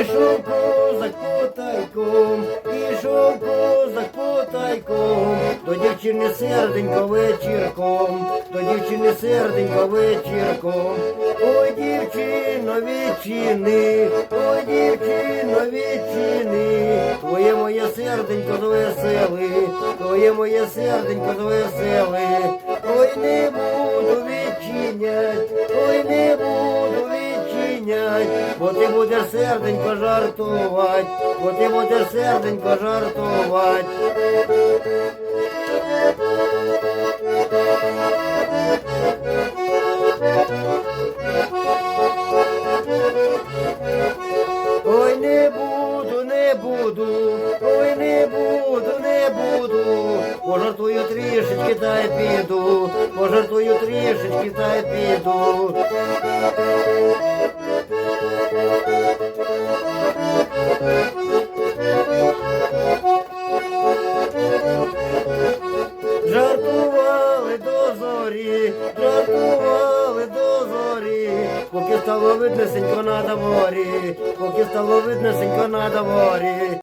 Ішов козак потайком, ішов козак потайком, до дівчини серденько вечірком, до дівчини серденько вечірком. Ой, дівчино, відчини, ой, дівчино, відчини, твоє моє серденько звесели, твоє моє серденько звесели, ой, не бо ти будеш серденько жартувати, бо ти будеш серденько жартувати. Ой, не буду, не буду, ой, не буду, не буду, пожартую трішечки та й піду, пожартую трішечки та й піду. Стало виднесенько на дворі, поки стало виднесенько на дворі.